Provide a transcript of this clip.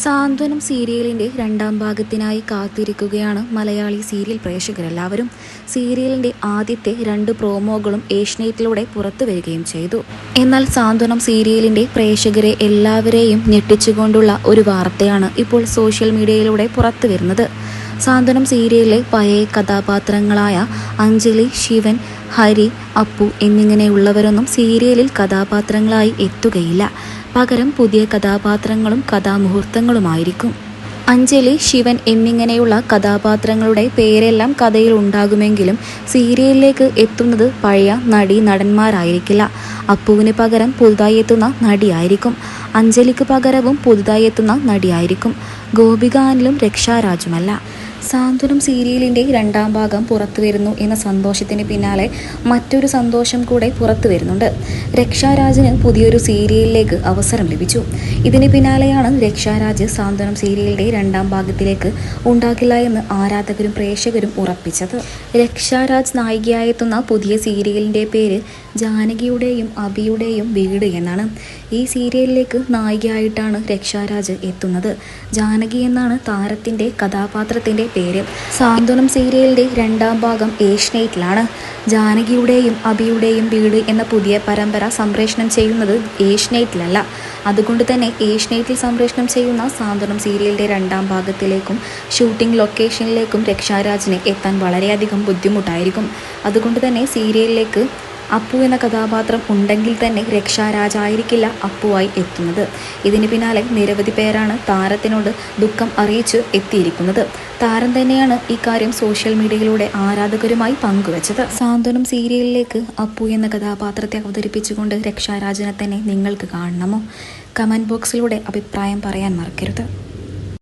സാന്ത്വനം സീരിയലിന്റെ രണ്ടാം ഭാഗത്തിനായി കാത്തിരിക്കുകയാണ് മലയാളി സീരിയൽ പ്രേക്ഷകരെല്ലാവരും. സീരിയലിന്റെ ആദ്യത്തെ രണ്ട് പ്രോമോകളും ഏഷ്യനെറ്റിലൂടെ പുറത്തു വരികയും ചെയ്തു. എന്നാൽ സാന്ത്വനം സീരിയലിന്റെ പ്രേക്ഷകരെ എല്ലാവരെയും ഞെട്ടിച്ചുകൊണ്ടുള്ള ഒരു വാർത്തയാണ് ഇപ്പോൾ സോഷ്യൽ മീഡിയയിലൂടെ പുറത്തു വരുന്നത്. സാന്ത്വനം സീരിയലിലെ പഴയ കഥാപാത്രങ്ങളായ അഞ്ജലി ശിവൻ ഹരി അപ്പു എന്നിങ്ങനെയുള്ളവരൊന്നും സീരിയലിൽ കഥാപാത്രങ്ങളായി എത്തുകയില്ല. പകരം പുതിയ കഥാപാത്രങ്ങളും കഥാമുഹൂർത്തങ്ങളുമായിരിക്കും. അഞ്ജലി ശിവൻ എന്നിങ്ങനെയുള്ള കഥാപാത്രങ്ങളുടെ പേരെല്ലാം കഥയിൽ ഉണ്ടാകുമെങ്കിലും സീരിയലിലേക്ക് എത്തുന്നത് പഴയ നടി നടന്മാരായിരിക്കില്ല. അപ്പുവിന് പകരം പുതുതായി എത്തുന്ന നടിയായിരിക്കും. അഞ്ജലിക്ക് പകരവും പുതുതായി എത്തുന്ന നടിയായിരിക്കും. ഗോപികാനിലും രക്ഷാരാജുമല്ല. സാന്ത്വനം സീരിയലിന്റെ രണ്ടാം ഭാഗം പുറത്തു വരുന്നു എന്ന സന്തോഷത്തിന് പിന്നാലെ മറ്റൊരു സന്തോഷം കൂടെ പുറത്തു വരുന്നുണ്ട് രക്ഷാരാജിന് പുതിയൊരു സീരിയലിലേക്ക് അവസരം ലഭിച്ചു. ഇതിന് പിന്നാലെയാണ് രക്ഷാരാജ് സാന്ത്വനം സീരിയലിന്റെ രണ്ടാം ഭാഗത്തിലേക്ക് ഉണ്ടാകില്ല എന്ന് ആരാധകരും പ്രേക്ഷകരും ഉറപ്പിച്ചത്. രക്ഷാരാജ് നായികയായെത്തുന്ന പുതിയ സീരിയലിന്റെ പേര് ജാനകിയുടെയും അബിയുടെയും വീട് എന്നാണ് ഈ സീരിയലിലേക്ക് നായികയായിട്ടാണ് രക്ഷാരാജ് എത്തുന്നത്. ജാനകി എന്നാണ് താരത്തിന്റെ കഥാപാത്രത്തിന്റെ പേര്. സാന്ത്വനം സീരിയലിന്റെ രണ്ടാം ഭാഗം ഏഷ്നൈറ്റിലാണ് ജാനകിയുടെയും അബിയുടെയും വീട് എന്ന പുതിയ പരമ്പര സംപ്രേഷണം ചെയ്യുന്നത് ഏഷ്നൈറ്റിലല്ല അതുകൊണ്ട് തന്നെ ഏഷ്നൈറ്റിൽ സംപ്രേഷണം ചെയ്യുന്ന സാന്ത്വനം സീരിയലിന്റെ രണ്ടാം ഭാഗത്തിലേക്കും ഷൂട്ടിംഗ് ലൊക്കേഷനിലേക്കും രക്ഷാരാജിന് എത്താൻ വളരെയധികം ബുദ്ധിമുട്ടായിരിക്കും. അതുകൊണ്ട് തന്നെ സീരിയലിലേക്ക് അപ്പു എന്ന കഥാപാത്രം ഉണ്ടെങ്കിൽ തന്നെ രക്ഷാരാജായിരിക്കില്ല അപ്പുവായി എത്തുന്നത്. ഇതിന് പിന്നാലെ നിരവധി പേരാണ് താരത്തിനോട് ദുഃഖം അറിയിച്ച് എത്തിയിരിക്കുന്നത്. താരം തന്നെയാണ് ഇക്കാര്യം സോഷ്യൽ മീഡിയയിലൂടെ ആരാധകരുമായി പങ്കുവച്ചത്. സാന്ത്വനം സീരിയലിലേക്ക് അപ്പു എന്ന കഥാപാത്രത്തെ അവതരിപ്പിച്ചുകൊണ്ട് രക്ഷാരാജനെ തന്നെ നിങ്ങൾക്ക് കാണണമോ? കമന്റ് ബോക്സിലൂടെ അഭിപ്രായം പറയാൻ മറക്കരുത്.